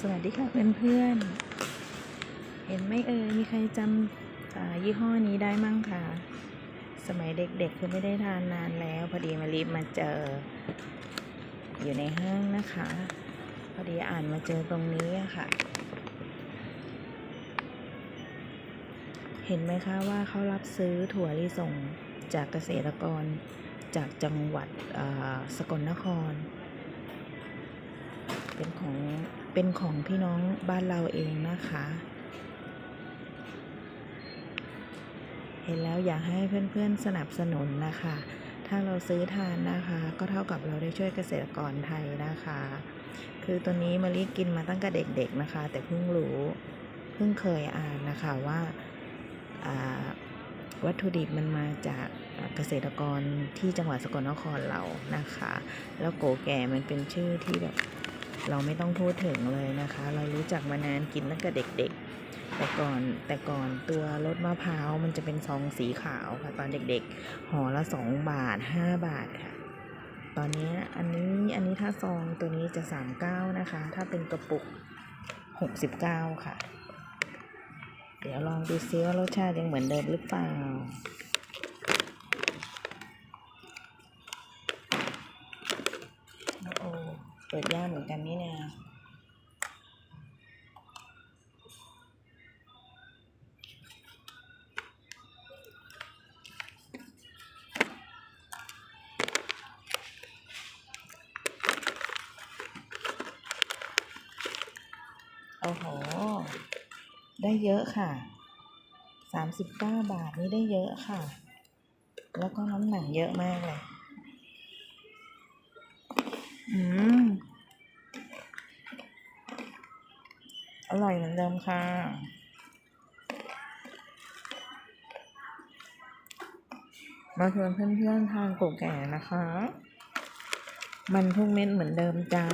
สวัสดีค่ะเพื่อนๆ เห็นไหมเอ่ยมีใครจำยี่ห้อนี้ได้มั่งคะสมัยเด็กๆ คือไม่ได้ทานนานแล้ว พอดีมารีบมาเจอ อยู่ในห้างนะคะ พอดีอ่านมาเจอตรงนี้ค่ะ เห็นไหมคะว่าเขารับซื้อถั่วลิสงจากเกษตรกรจากจังหวัดสกลนคร เป็นของเป็นของพี่น้องบ้านเราเองนะคะ เห็นแล้วอยากให้เพื่อนๆสนับสนุนนะคะ ถ้าเราซื้อทานนะคะ ก็เท่ากับเราได้ช่วยเกษตรกรไทยนะคะ คือตัวนี้มารีกินมาตั้งแต่เด็กๆนะคะ แต่เพิ่งรู้เพิ่งเคยอ่านนะคะว่าอ่าวัตถุดิบมันมาจากเกษตรกรที่จังหวัดสกลนครเรานะคะ แล้วโกแก่มันเป็นชื่อที่แบบ เราไม่ต้องพูดถึงเลยนะคะ เรารู้จักมานานกินตั้งแต่เด็ก ๆ แต่ก่อนแต่ก่อนตัวรสมะพร้าวมันจะเป็นซองสีขาวค่ะตอนเด็กๆห่อละสองบาทห้าบาทค่ะ ตอนนี้อันนี้อันนี้ถ้าซองตัวนี้จะสามเก้านะคะ ถ้าเป็นกระปุกหกสิบเก้าค่ะ เดี๋ยวลองดูซิว่ารสชาติยังเหมือนเดิมหรือเปล่า โอ้เปิดยากเหมือนกันนี่นี่ยโอ้โห ได้เยอะค่ะสามสิบเก้าบาทนี่ได้เยอะค่ะ แล้วก็น้ำหนักเยอะมากเลย อืม อร่อยเหมือนเดิมค่ะ มาชวนเพื่อนๆทานโกแก่นะคะ มันทุกเม็ดเหมือนเดิมจ้า